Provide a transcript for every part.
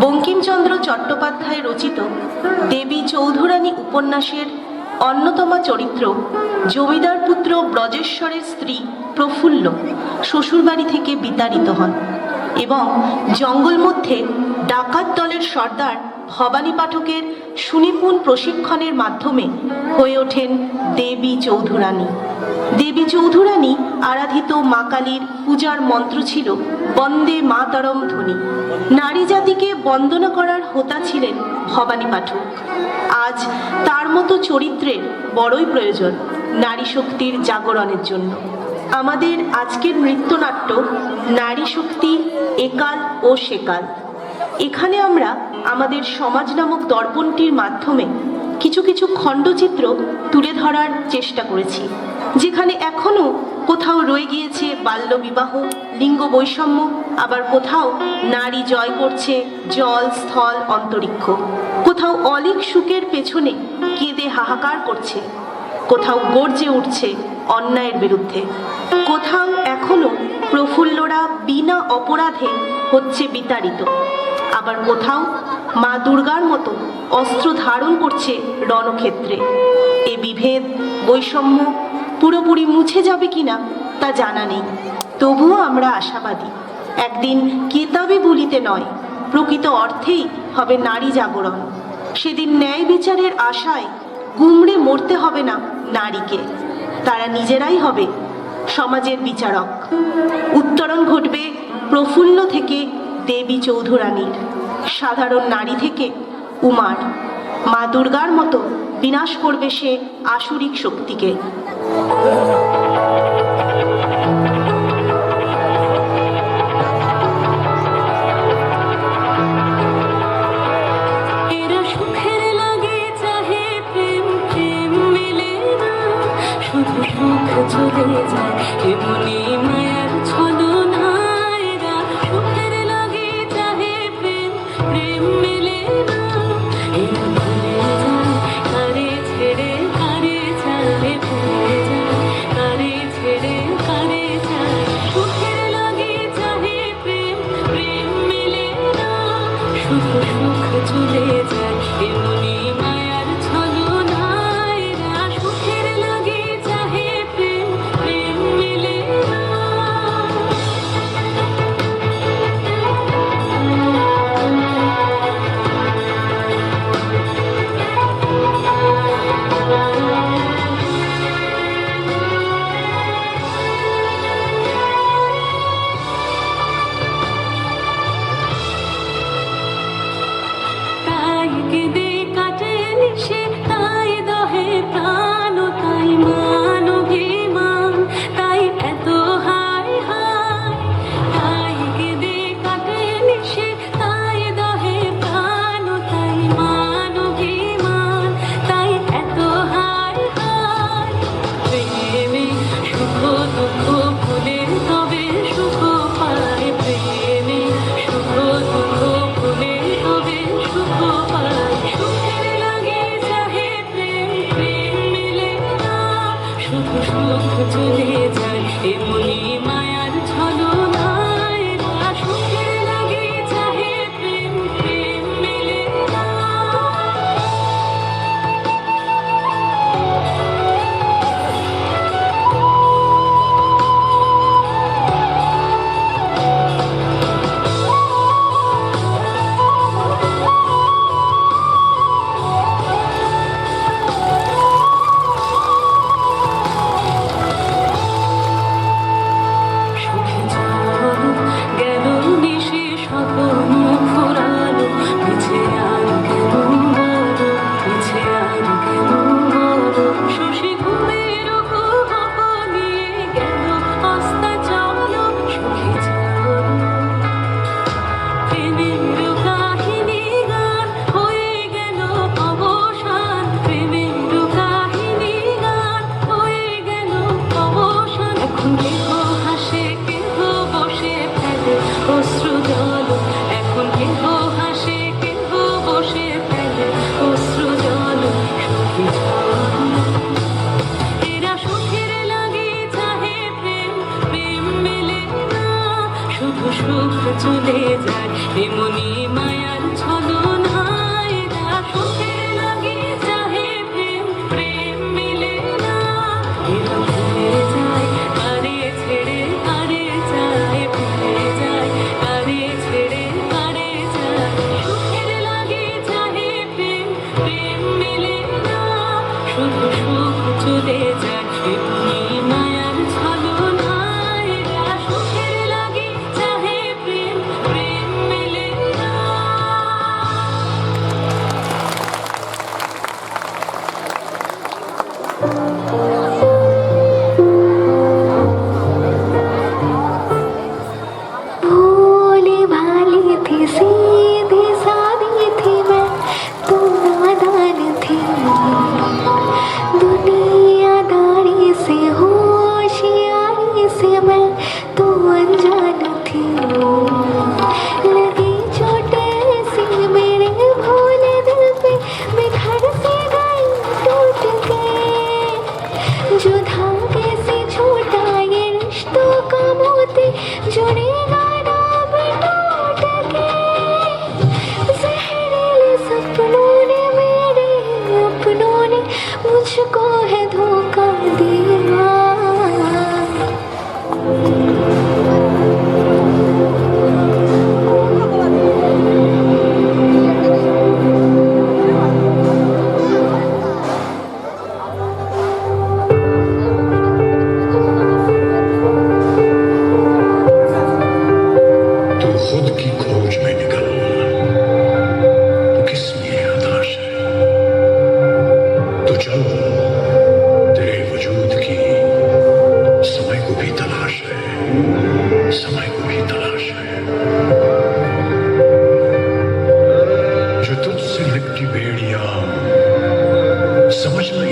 বঙ্কিমচন্দ্র চট্টোপাধ্যায় রচিত দেবী চৌধুরানী উপন্যাসের অন্যতমা চরিত্র জমিদার পুত্র ব্রজেশ্বরের স্ত্রী প্রফুল্ল শ্বশুরবাড়ি থেকে বিতাড়িত হন এবং জঙ্গল মধ্যে ডাকাত দলের সর্দার ভবানী পাঠকের সুনিপুণ প্রশিক্ষণের মাধ্যমে হয়ে ওঠেন দেবী চৌধুরানী। দেবী চৌধুরানী আরাধিত মা কালীর পূজার মন্ত্র ছিল, বন্দে মাতরম ধ্বনি। নারী জাতিকে বন্দনা করার হোতা ছিলেন ভবানী পাঠক। আজ তার মতো চরিত্রের বড়ই প্রয়োজন নারী শক্তির জাগরণের জন্য। আমাদের আজকের নৃত্যনাট্য নারী শক্তি একাল ও সেকাল। এখানে আমরা আমাদের সমাজ নামক দর্পণটির মাধ্যমে কিছু কিছু খণ্ডচিত্র তুলে ধরার চেষ্টা করেছি। যেখানে এখনও কোথাও রয়ে গিয়েছে বাল্যবিবাহ লিঙ্গ বৈষম্য, আবার কোথাও নারী জয় করছে জল, স্থল, অন্তরিক্ষ। কোথাও অলিক সুখের পেছনে কেঁদে হাহাকার করছে। কোথাও গর্জে উঠছে অন্যায়ের বিরুদ্ধে। কোথাও এখনও প্রফুল্লরা বিনা অপরাধে হচ্ছে বিতাড়িত। আবার কোথাও মা দুর্গার মতো অস্ত্র ধারণ করছে রণক্ষেত্রে। এ বিভেদ, বৈষম্য পুরোপুরি মুছে যাবে কিনা তা জানা নেই। তবুও আমরা আশাবাদী। একদিন কেতাবে বলিতে নয়, প্রকৃত অর্থেই হবে নারী জাগরণ। সেদিন ন্যায় বিচারের আশায় গুমড়ে মরতে হবে না নারীকে। তারা নিজেরাই হবে সমাজের বিচারক। উত্তরণ ঘটবে প্রফুল্ল থেকে দেবী চৌধুরানীর। সাধারণ নারী থেকে উমার। মা দুর্গার মতো বিনাশ করবে সে আসুরিক শক্তিকে। Yeah.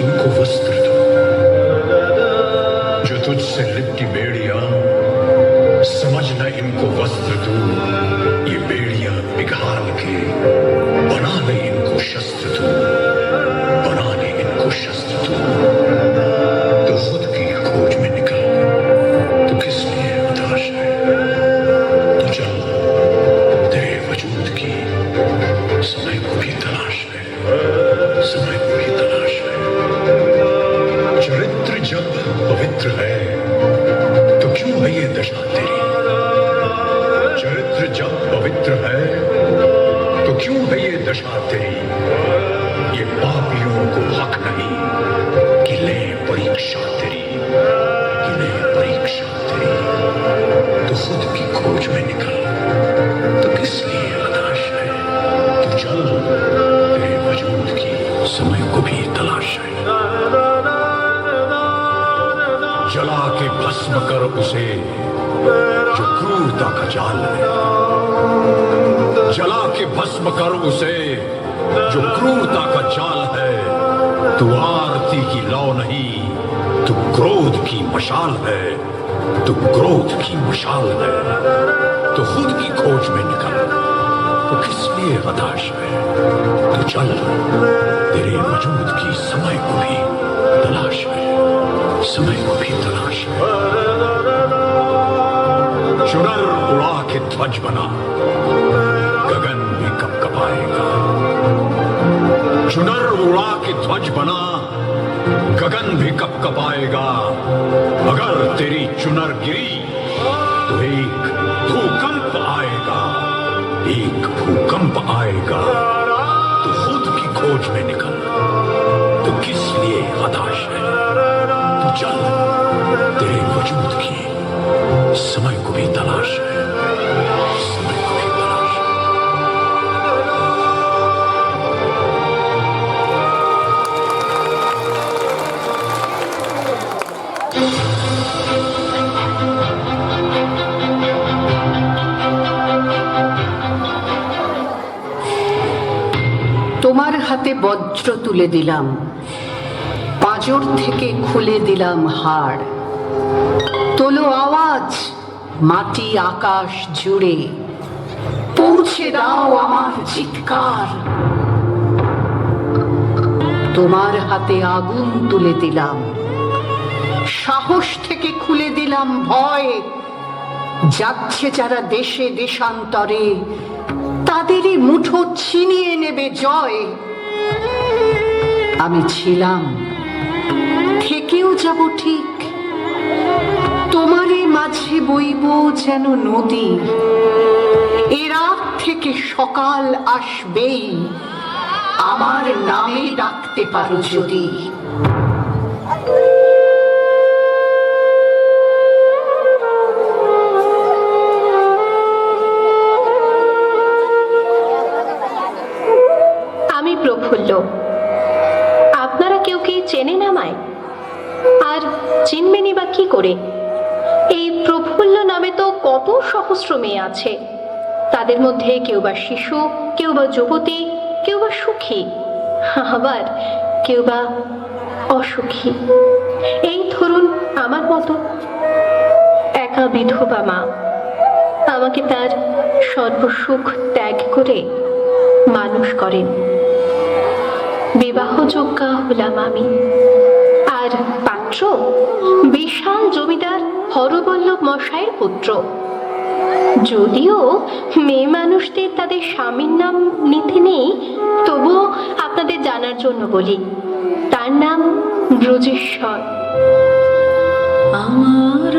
इनको वस्त्र दो। जो तुझसे लिपटी बेड़िया समझना इनको वस्त्र दो। ये बेड़िया बिघाल के बना ले इनको शस्त्र दो। जाल जला के भस्म कर उसे, जो क्रूरता का जाल है। तू आरती की लौ नहीं, तू क्रोध की मशाल है। तू क्रोध की मशाल है। तो खुद की खोज में निकल। तो किस लिए हताश है? तो चल। तेरे वजूद की समय को भी तलाश है समय को भी तलाश है चुनर उड़ा के ध्वज बना। गगन भी कब कपाएगा चुनर उड़ा के ध्वज बना, गगन भी कब कपाएगा अगर तेरी चुनर गिरी तो एक भूकंप आएगा। एक भूकंप आएगा। तो खुद की खोज में निकल। तो किस लिए हताश है? तो चल तेरे वजूद की। समय को भी तलाश है समय को भी तलाश है তোমার হাতে বজ্র তুলে দিলাম পাঁজর থেকে খুলে দিলাম হাড় তোলো আওয়াজ, মাটি আকাশ জুড়ে। পৌঁছে দাও আমার চিৎকার। তোমার হাতে আগুন তুলে দিলাম। সাহস থেকে খুলে দিলাম ভয়। যাচ্ছে যারা দেশে দেশান্তরে, তাদেরই মুঠো ছিনিয়ে নেবে জয়। আমি ছিলাম, থেকেও যাব ঠিক। তোমারই মাঝে বইব যেন নদী। এ রাত থেকে সকাল আসবেই। আমার নামে ডাকতে পারো যদি। আমি প্রফুল্ল। আপনারা কেউ কি চেনেন আমায়? আর চিনবেনই বা কি করে? সহস্র মেয়ে আছে। তাদের মধ্যে কেউ বা শিশু, কেউ বা যুবতী, কেউ বা সুখী, আবার কেউ বা অসুখী। এই ধরুন আমার মতো একা বিধবা মা। আমাকে তার সর্বসুখ ত্যাগ করে মানুষ করেন। বিবাহযোগ্যা হলাম আমি। আর পাত্র, বিশাল জমিদার হরবল্লভ মশাইয়ের পুত্র। যদিও মেয়ে মানুষদের তাদের স্বামীর নাম নিতে নেই, তবুও আপনাদের জানার জন্য বলি, তার নাম ব্রজেশ্বর। আমার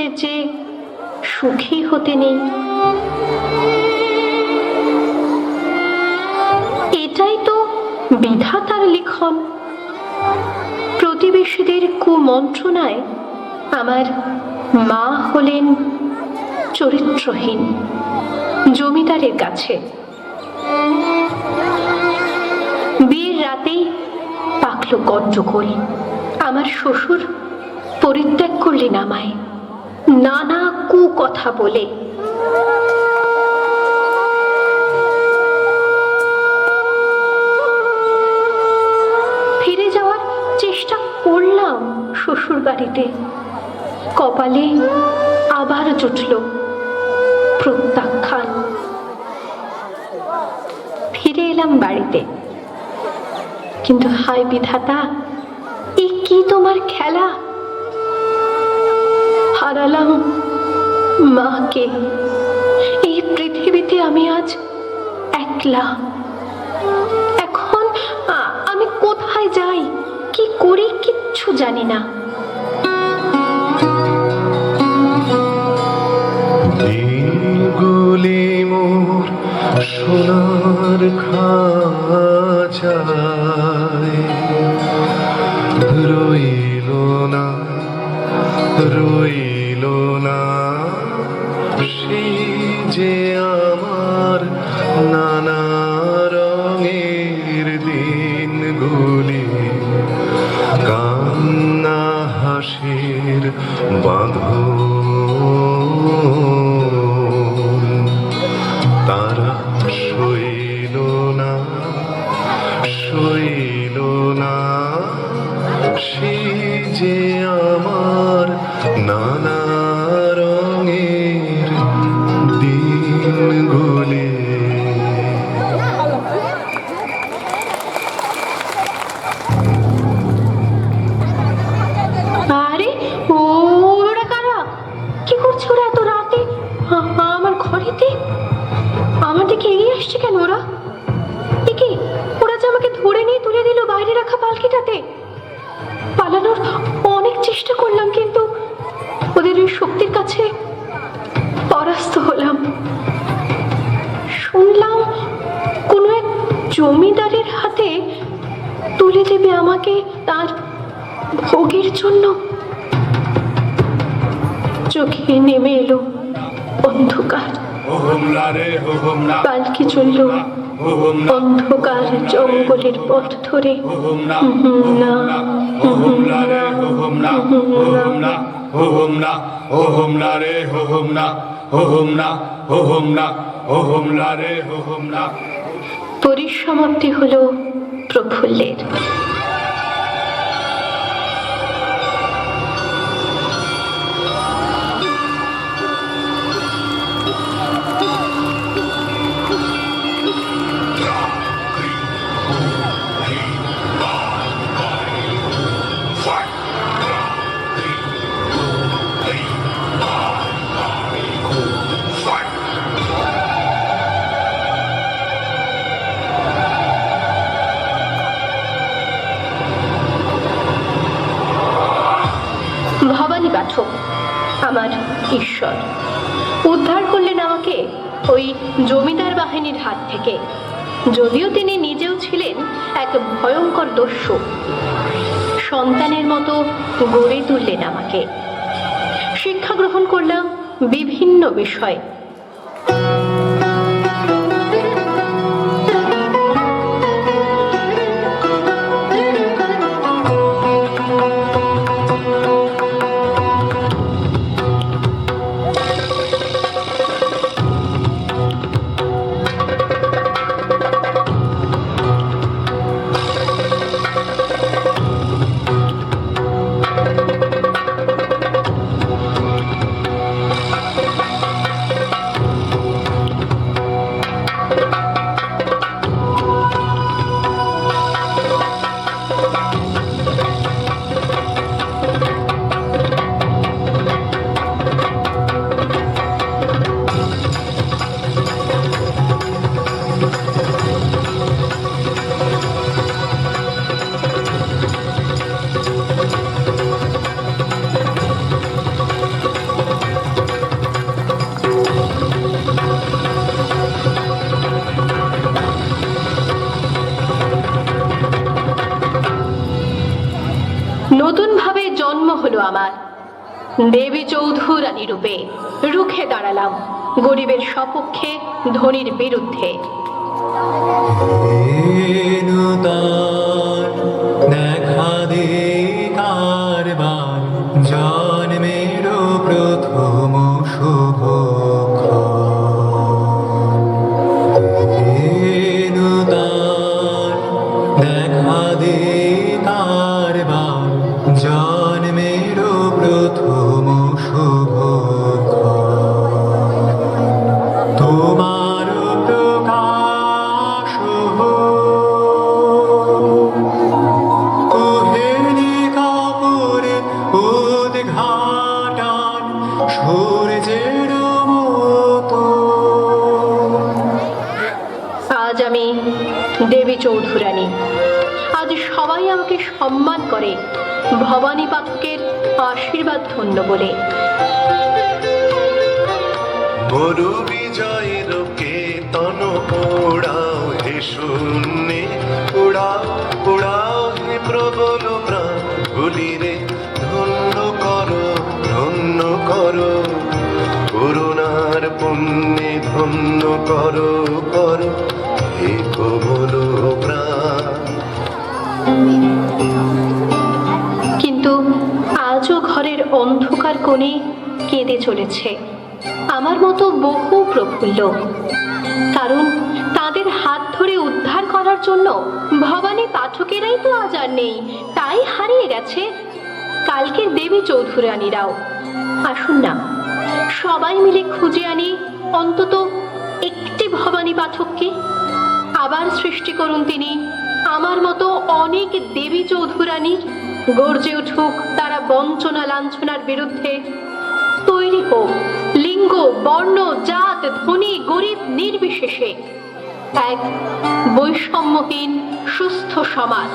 মানুষদের যে সুখী হতে নেই। এটাই তো বিধাতার লিখন। প্রতিবেশীদের কুমন্ত্রণায় আমার মা হলেন চরিত্রহীন, জমিদারের কাছে। বিয়ের রাতেই পাকলো গণ্ডগোল। আমার শ্বশুর পরিত্যাগ করলেন আমায়। নানা কু কথা বলে। ফিরে যাওয়ার চেষ্টা করলাম শ্বশুর বাড়িতে। কপালে আবার জুটল প্রত্যাখ্যান। ফিরে এলাম বাড়িতে। কিন্তু হায় বিধাতা, এ কি তোমার খেলা? হারালাম মাকে। এই পৃথিবীতে আমি আজ একলা। এখন আমি কোথায় যাই? কি করি কিচ্ছু জানি না। দিনগুলি মোর সোনার খাঁচায়। রইল না রইল রঙের দিনগুলি কান্না হাসির বাঁধন পালানোর অনেক চেষ্টা করলাম কিন্তু ওদের ওই শক্তির কাছে পরাস্ত হলাম। শুনলাম কোনো এক জমিদারের হাতে তুলে দেবে আমাকে তার ভোগের জন্য। চোখে নেমে এলো অন্ধকার। পালকি চলল। অন্ধকার জঙ্গলের পথ ধরে হুম না হুম না রে না না না না রে না পরিসমাপ্তি হলো প্রফুল্লের গড়ে তুললেন আমাকে। শিক্ষা গ্রহণ করলাম বিভিন্ন বিষয়। দেবী চৌধুরানী রূপে রুখে দাঁড়ালাম গরিবের সপক্ষে ধনীর বিরুদ্ধে। দেখা দে কারবার জন্মের প্রথম শুভ দেখা দে কারবার জন্মের করে ভবানী পাঠকের আশীর্বাদ ধন্য বলে। মরু বিজয়ের কেতন ওড়াও হে শূন্যে। উড়াও উড়াও হে প্রবল প্রাণ। গুলিরে ধন্য করো ধন্য করো। করুণার পুণ্যে ধন্য করো। অন্ধকার কোণে কেঁদে চলেছে। আমার মতো বহু প্রফুল্ল কারণ তাদের হাত ধরে উদ্ধার করার জন্য ভবানী পাঠকেরাই তো আজ আর নেই, তাই হারিয়ে গেছে কালকের দেবী চৌধুরানীরাও। আসুন না, সবাই মিলে খুঁজে আনি অন্তত একটি ভবানী পাঠককে। আবার সৃষ্টি করুন তিনি। আমার মতো অনেক দেবী চৌধুরানীর গর্জে উঠুক বঞ্চনা লাঞ্ছনার বিরুদ্ধে তৈরি হোক। লিঙ্গ, বর্ণ, জাত, ধনী, গরিব, নির্বিশেষে এক বৈষম্যহীন, সুস্থ সমাজ।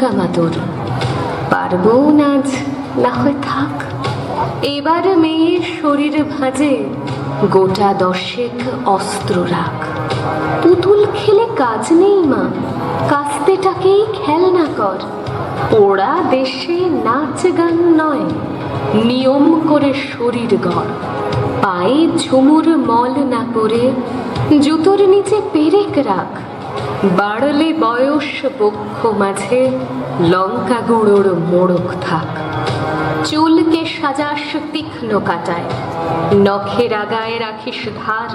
হোক দুর্গা মাতর পারব না আজ, না হয় থাক। এবার মেয়ের শরীর ভাজে গোটা দশেক অস্ত্র রাখ। পুতুল খেলে কাজ নেই মা, কাস্তেটাকেই খেলনা কর। ওরা দেশে নাচ গান নয়, নিয়ম করে শরীর গড়। পায়ে ঝুমুর মল না করে জুতোর নিচে পেরেক রাখ। বাড়লে বয়স বক্ষ মাঝে লঙ্কা গুঁড়োর মোড়ক থাক। চুলকে সাজাস তীক্ষ্ণ কাটায়। নখের আগায় রাখিস ধার।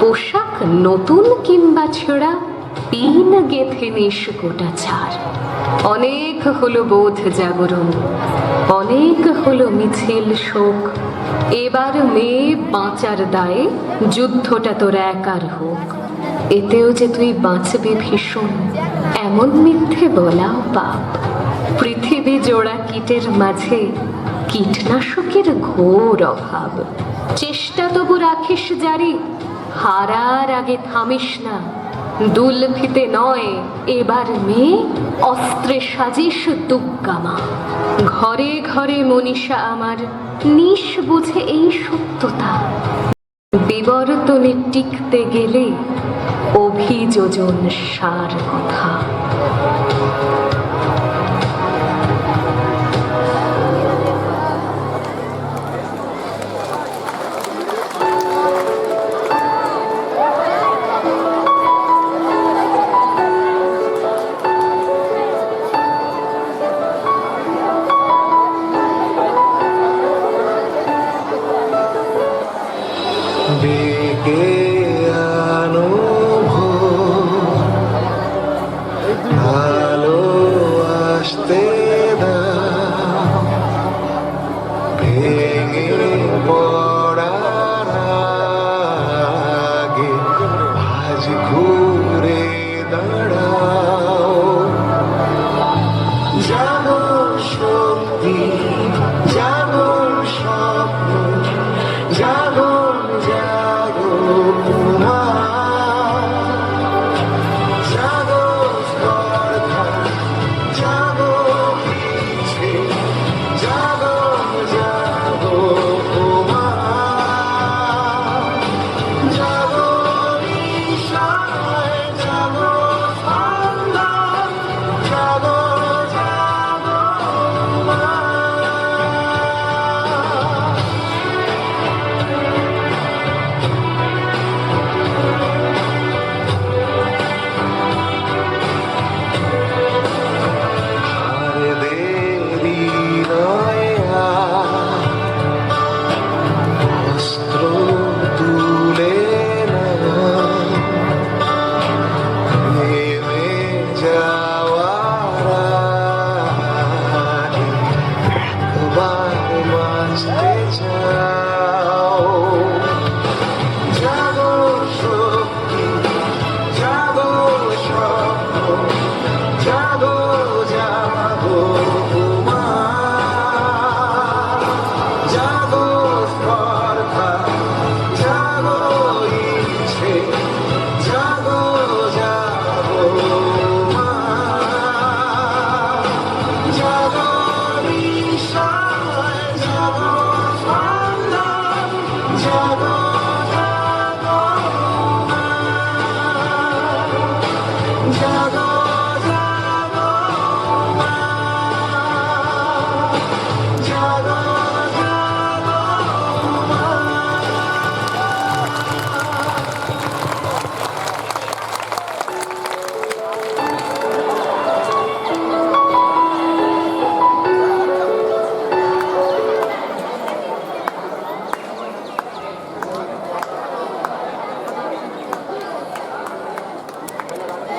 পোশাক নতুন কিংবা ছেঁড়া, পিন গেথে নিস গোটা ছাড় অনেক হলো বোধ জাগরণ, অনেক হলো মিছিল শোক। এবার মেয়ে বাঁচার দায়ে যুদ্ধটা তোর একার হোক। এতেও যে তুই বাঁচবি ভীষণ, এমন মিথ্যে বলাও পাপ। পৃথিবী জোড়া কীটের মাঝে কীটনাশকের ঘোর অভাব। চেষ্টা তবু রাখিস জারি, হারার আগে থামিস না। দুলফিতে নয়, এবার মেয়ে অস্ত্রে সাজিস দুগ্গামা ঘরে ঘরে মনীষা আমার, নিশ বুঝে এই সত্যতা। বিবর্তনে টিকতে গেলে অভিযোজন সার কথা